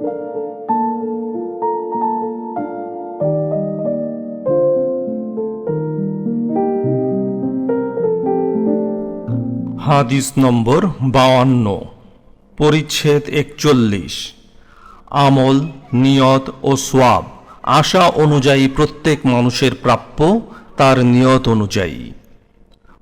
হাদিস নম্বর বাউান্ন পরিচ্ছেদ একচল্লিশ। আমল, নিয়ত ও সোয়াব, আশা অনুযায়ী প্রত্যেক মানুষের প্রাপ্য, তার নিয়ত অনুযায়ী।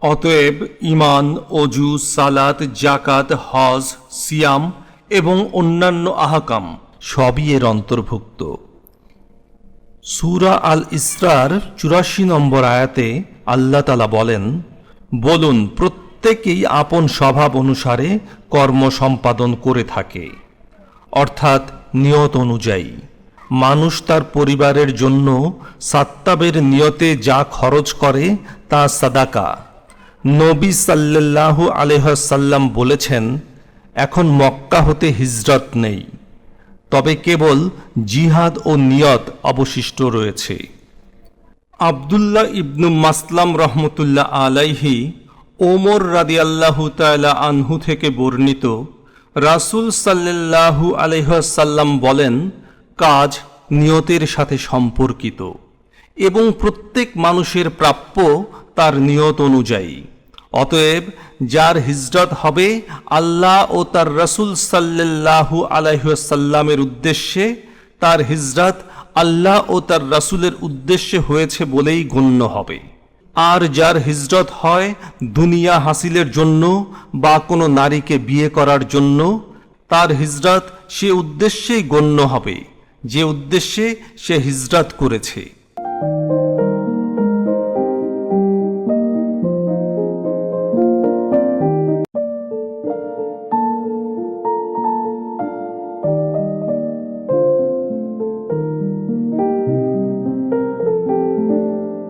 অতএব ইমান অজু সালাত জাকাত হজ, সিয়াম এবং অন্যান্য আহকাম সবই এর অন্তর্ভুক্ত। সুরা আল ইসরার চুরাশি নম্বর আয়াতে আল্লাহ তালা বলেন, বলুন, প্রত্যেকেই আপন স্বভাব অনুসারে কর্ম সম্পাদন করে থাকে। অর্থাৎ নিয়ত অনুযায়ী, মানুষ তার পরিবারের জন্য সাত্তাবের নিয়তে যা খরচ করে তা সাদাকা। নবী সাল্লাল্লাহু আলহ্লাম বলেছেন, এখন মক্কা হতে হিজরত নেই। তবে কেবল জিহাদ ও নিয়ত অবশিষ্ট রয়েছে। আবদুল্লাহ ইবনু মাসলাম রহমতুল্লাহ আলাইহি ওমর রাদিয়াল্লাহু তাআলা আনহু থেকে বর্ণিত রাসূল সাল্লাল্লাহু আলাইহাল্লাম বলেন, কাজ নিয়তের সাথে সম্পর্কিত এবং প্রত্যেক মানুষের প্রাপ্য তার নিয়ত অনুযায়ী। অতএব যার হিজরত হবে আল্লাহ ও তার রসুল সাল্লাল্লাহু আলাইসাল্লামের উদ্দেশ্যে, তার হিজরত আল্লাহ ও তার রসুলের উদ্দেশ্যে হয়েছে বলেই গণ্য হবে। আর যার হিজরত হয় দুনিয়া হাসিলের জন্য বা কোনো নারীকে বিয়ে করার জন্য, তার হিজরত সে উদ্দেশ্যেই গণ্য হবে। যে উদ্দেশ্যে সে হিজরত করেছে।